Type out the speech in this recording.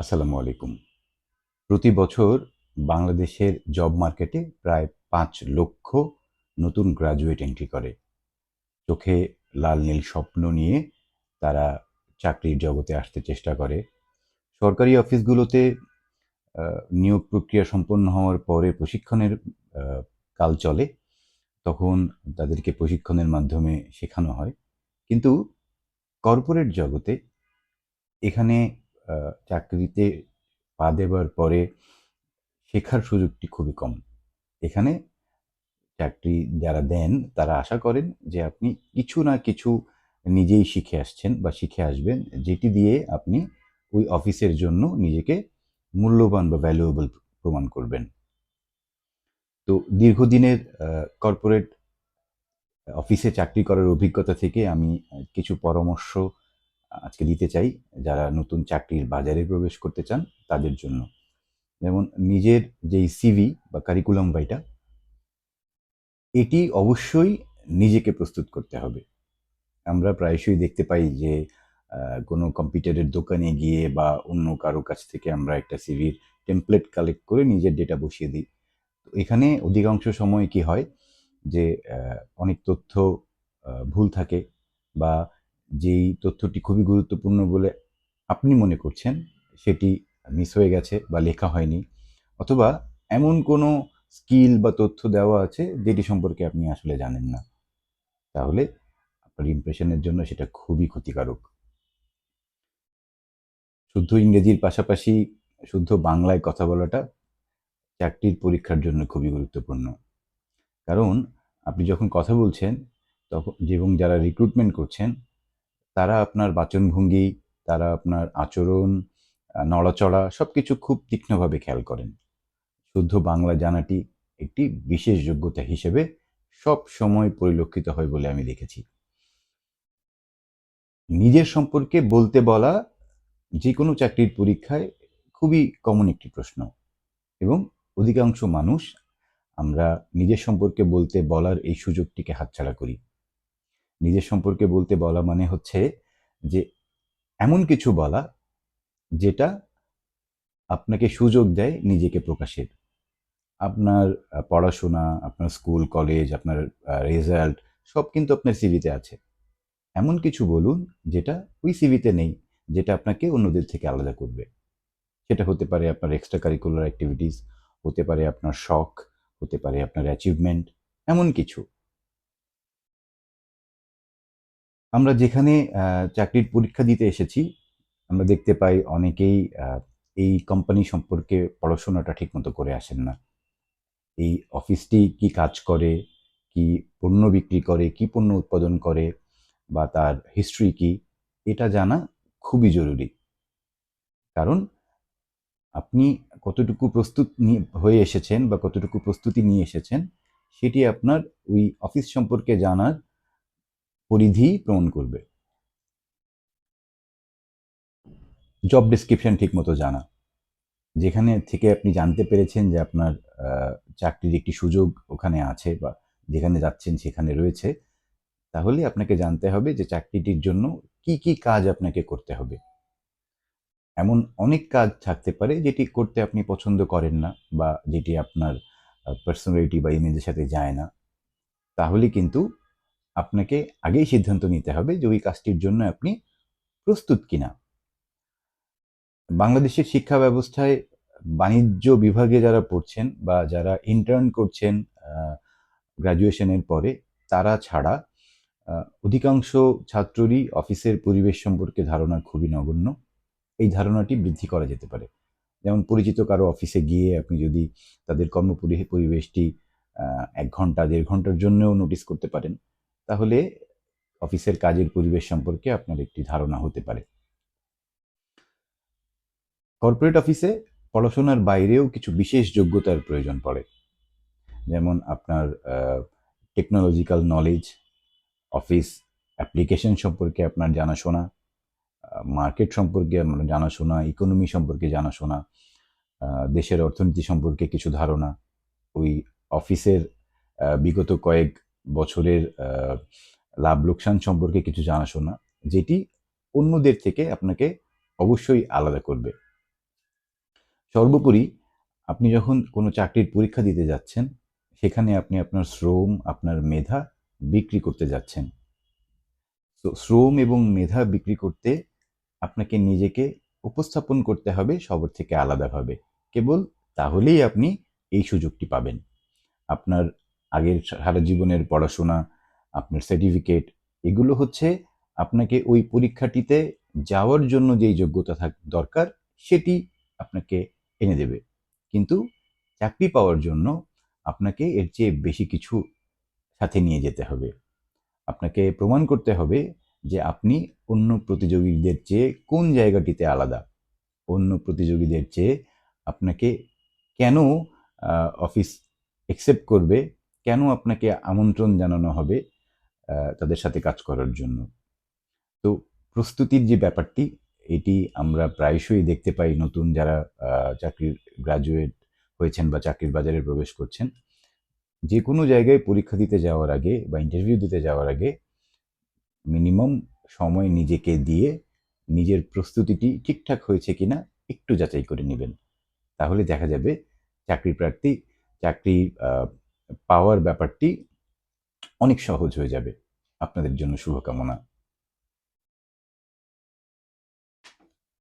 আসসালামু আলাইকুম। প্রতি বছর বাংলাদেশের জব মার্কেটে প্রায় পাঁচ লক্ষ নতুন গ্রাজুয়েট এন্ট্রি করে। চোখে লাল নীল স্বপ্ন নিয়ে তারা চাকরির জগতে আসতে চেষ্টা করে। সরকারি অফিসগুলোতে নিয়োগ প্রক্রিয়া সম্পন্ন হওয়ার পরে প্রশিক্ষণের কাল চলে, তখন তাদেরকে প্রশিক্ষণের মাধ্যমে শেখানো হয়। কিন্তু কর্পোরেট জগতে এখানে চাকরিতে পা দেবার পরে শেখার সুযোগটি খুবই কম। এখানে চাকরি যারা দেন, তারা আশা করেন যে আপনি কিছু না কিছু নিজেই শিখে আসছেন বা শিখে আসবেন, যেটি দিয়ে আপনি ওই অফিসের জন্য নিজেকে মূল্যবান বা ভ্যালুয়েবল প্রমাণ করবেন। তো দীর্ঘদিনের কর্পোরেট অফিসে চাকরি করার অভিজ্ঞতা থেকে আমি কিছু পরামর্শ আজকে দিতে চাই যারা নতুন চাকরির বাজারে প্রবেশ করতে চান তাদের জন্য। যেমন নিজের যেই সিভি বা কারিকুলাম বাইটা এটি অবশ্যই নিজেকে প্রস্তুত করতে হবে। আমরা প্রায়শই দেখতে পাই যে কোনো কম্পিউটারের দোকানে গিয়ে বা অন্য কারও কাছ থেকে আমরা একটা সিভির টেমপ্লেট কালেক্ট করে নিজের ডেটা বসিয়ে দিই। তো এখানে অধিকাংশ সময় কি হয় যে অনেক তথ্য ভুল থাকে বা যেই তথ্যটি খুবই গুরুত্বপূর্ণ বলে আপনি মনে করছেন, সেটি মিস হয়ে গেছে বা লেখা হয়নি, অথবা এমন কোনো স্কিল বা তথ্য দেওয়া আছে যেটি সম্পর্কে আপনি আসলে জানেন না, তাহলে আপনার ইমপ্রেশনের জন্য সেটা খুবই ক্ষতিকারক। শুদ্ধ ইংরেজির পাশাপাশি শুদ্ধ বাংলায় কথা বলাটা চাকরির পরীক্ষার জন্য খুবই গুরুত্বপূর্ণ। কারণ আপনি যখন কথা বলছেন তখন এবং যারা রিক্রুটমেন্ট করছেন তারা আপনার বাচনভঙ্গি, তারা আপনার আচরণ নড়াচড়া সব কিছু খুব তীক্ষ্ণভাবে খেয়াল করেন। শুদ্ধ বাংলা জানাটি একটি বিশেষ যোগ্যতা হিসেবে সব সময় পরিলক্ষিত হয় বলে আমি দেখেছি। নিজের সম্পর্কে বলতে বলা যে কোনো চাকরির পরীক্ষায় খুবই কমন একটি প্রশ্ন এবং অধিকাংশ মানুষ আমরা নিজের সম্পর্কে বলতে বলার এই সুযোগটিকে হাতছাড়া করি। নিজের সম্পর্কে বলতে বলা মানে হচ্ছে যে এমন কিছু বলা যেটা আপনাকে সুযোগ দেয় নিজেকে প্রকাশের। আপনার পড়াশোনা, আপনার স্কুল, কলেজ, আপনার রেজাল্ট সব কিন্তু আপনার সিভিতে আছে। এমন কিছু বলুন যেটা ওই সিভিতে নেই, যেটা আপনাকে অন্যদের থেকে আলাদা করবে। সেটা হতে পারে আপনার এক্সট্রা কারিকুলার অ্যাক্টিভিটিস হতে পারে আপনার শখ, হতে পারে আপনার অ্যাচিভমেন্ট এমন কিছু। আমরা যেখানে চাকরির পরীক্ষা দিতে এসেছি, আমরা দেখতে পাই অনেকেই এই কোম্পানি সম্পর্কে পড়াশোনাটা ঠিকমতো করে আসেন না। এই অফিসটি কি কাজ করে, কি পণ্য বিক্রি করে, কি পণ্য উৎপাদন করে, বা তার হিস্ট্রি কি, এটা জানা খুবই জরুরি। কারণ আপনি কতটুকু প্রস্তুত নিয়ে, হয়ে এসেছেন বা কতটুকু প্রস্তুতি নিয়ে এসেছেন, সেটি আপনার ওই অফিস সম্পর্কে জানার পরিধি প্রমাণ করবে। জব ডেসক্রিপশন ঠিকমতো জানা। যেখানে থেকে আপনি জানতে পেরেছেন যে আপনার চাকরির একটি সুযোগ ওখানে আছে বা যেখানে যাচ্ছেন সেখানে রয়েছে, তাহলে আপনাকে জানতে হবে যে চাকরিটির জন্য কি কি কাজ আপনাকে করতে হবে। এমন অনেক কাজ থাকতে পারে যেটি করতে আপনি পছন্দ করেন না বা যেটি আপনার পার্সোনালিটি বা ইমেজের সাথে যায় না। তাহলে কিন্তু আপনাকে আগেই সিদ্ধান্ত নিতে হবে যে ওই কাজটির জন্য আপনি প্রস্তুত কিনা। বাংলাদেশের শিক্ষা ব্যবস্থায় বাণিজ্য বিভাগে যারা পড়ছেন বা যারা ইন্টার্ন করছেন গ্রাজুয়েশনের পরে, তারা ছাড়া অধিকাংশ ছাত্ররই অফিসের পরিবেশ সম্পর্কে ধারণা খুবই নগণ্য। এই ধারণাটি বৃদ্ধি করা যেতে পারে। যেমন পরিচিত কারও অফিসে গিয়ে আপনি যদি তাদের কর্ম পরিবেশটি এক ঘণ্টা, দেড় ঘণ্টার জন্যও নোটিস করতে পারেন। তাহলে অফিসের কাজের পরিবেশ সম্পর্কে আপনার একটি ধারণা হতে পারে। কর্পোরেট অফিসে পড়াশোনার বাইরেও কিছু বিশেষ যোগ্যতার প্রয়োজন পড়ে। যেমন আপনার টেকনোলজিক্যাল নলেজ অফিস অ্যাপ্লিকেশন সম্পর্কে আপনার জানাশোনা মার্কেট সম্পর্কে আপনার জানাশোনা ইকোনমি সম্পর্কে জানাশোনা দেশের অর্থনীতি সম্পর্কে কিছু ধারণা। ওই অফিসের বিগত কয়েক বছরের লাভ লোকসান সম্পর্কে কিছু জানাশোনা, যেটি অন্যদের থেকে আপনাকে অবশ্যই আলাদা করবে। সর্বোপরি আপনি যখন কোনো চাকরির পরীক্ষা দিতে যাচ্ছেন, সেখানে আপনি আপনার শ্রম, আপনার মেধা বিক্রি করতে যাচ্ছেন। তো শ্রম এবং মেধা বিক্রি করতে আপনাকে নিজেকে উপস্থাপন করতে হবে, সবার থেকে আলাদাভাবে। কেবল তাহলেই আপনি এই সুযোগটি পাবেন। আপনার আগের সারা জীবনের পড়াশোনা, আপনার সার্টিফিকেট এগুলো হচ্ছে আপনাকে ওই পরীক্ষাটিতে যাওয়ার জন্য যেই যোগ্যতা থাক দরকার, সেটি আপনাকে এনে দেবে। কিন্তু চাকরি পাওয়ার জন্য আপনাকে এর চেয়ে বেশি কিছু সাথে নিয়ে যেতে হবে। আপনাকে প্রমাণ করতে হবে যে আপনি অন্য প্রতিযোগীদের চেয়ে কোন জায়গাটিতে আলাদা। অন্য প্রতিযোগীদের চেয়ে আপনাকে কেন অফিস একসেপ্ট করবে কেন আপনাকে আমন্ত্রণ জানানো হবে তাদের সাথে কাজ করার জন্য? তো প্রস্তুতির যে ব্যাপারটি, এটি আমরা প্রায়শই দেখতে পাই নতুন যারা চাকরির গ্রাজুয়েট হয়েছেন বা চাকরির বাজারে প্রবেশ করছেন। যে কোনো জায়গায় পরীক্ষা দিতে যাওয়ার আগে বা ইন্টারভিউ দিতে যাওয়ার আগে মিনিমাম সময় নিজেকে দিয়ে নিজের প্রস্তুতিটি ঠিকঠাক হয়েছে কিনা একটু যাচাই করে নেবেন। তাহলে দেখা যাবে চাকরি প্রার্থী চাকরি পাওয়ার ব্যাপারটি অনেক সহজ হয়ে যাবে। আপনাদের জন্য শুভকামনা।